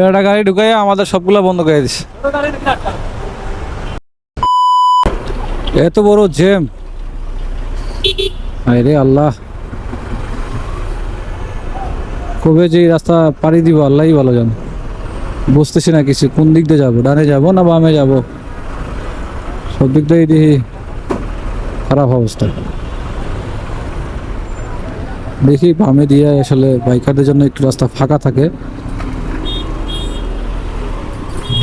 একটা গাড়ি ঢুকাই আমাদের সবগুলা বন্ধ করে দিছে। এত বড় জ্যাম। রে আল্লাহ। কবে যে রাস্তা পাড়ি দিব, আল্লাহই ভালো জানে। বুঝতেছি না কিছু, কোন দিক দিয়ে যাব? ডানে যাব না বামে যাব? সব দিক দিয়েই দেখি খারাপ অবস্থা। দেখি বামে দিয়ে আসলে বাইকারদের জন্য একটু রাস্তা ফাঁকা থাকে।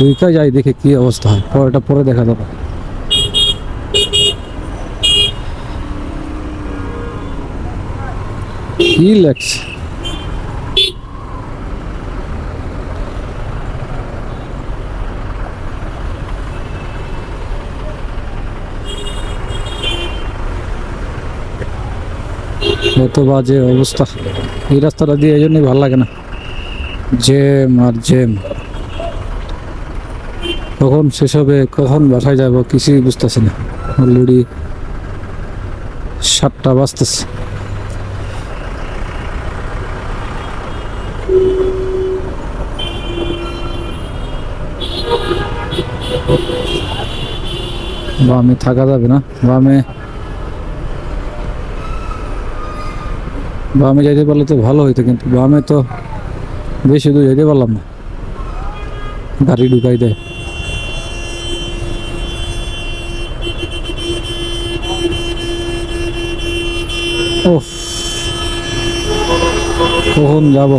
দুইটাই যাই দেখি কি অবস্থা হয়। পরেটা পরে দেখা যাবে। কি লাগছে এত বাজে অবস্থা। এই রাস্তাটা দিয়ে এই জন্যই ভালো লাগে না। জ্যাম আর জ্যাম। কখন শেষ হবে, কখন বাসায় যাব কিছুই বুঝতেছি না। অলরেডি সাতটা বাজতেছে। বামে থাকা যাবে না, বামে। বামে যাইতে পারলে তো ভালো হইতো, কিন্তু বামে তো বেশি দূর যাইতে পারলাম না। গাড়ি ঢুকাই দেয়। ওফ কখন যাব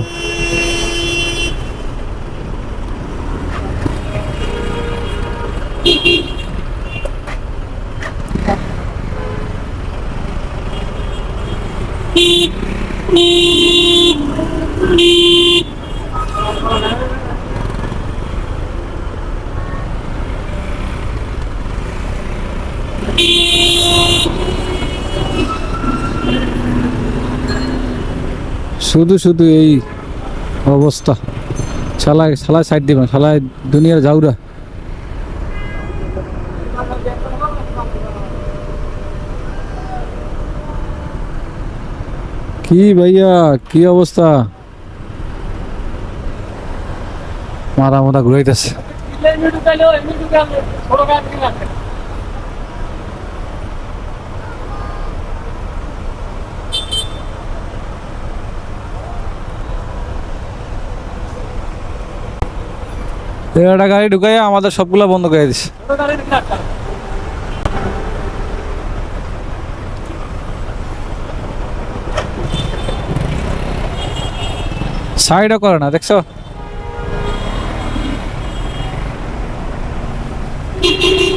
শুধু শুধু এই অবস্থা। শালায় শালায় সাইড দিবেন শালায় দুনিয়ার যাওরা কি ভাইয়া, কি অবস্থা? মারা মারা ঘুরাইতেছে। এগারোটা গাড়ি ঢুকাই আমাদের সবগুলো বন্ধ করে দিস সাইডও করে না দেখছ Thank you.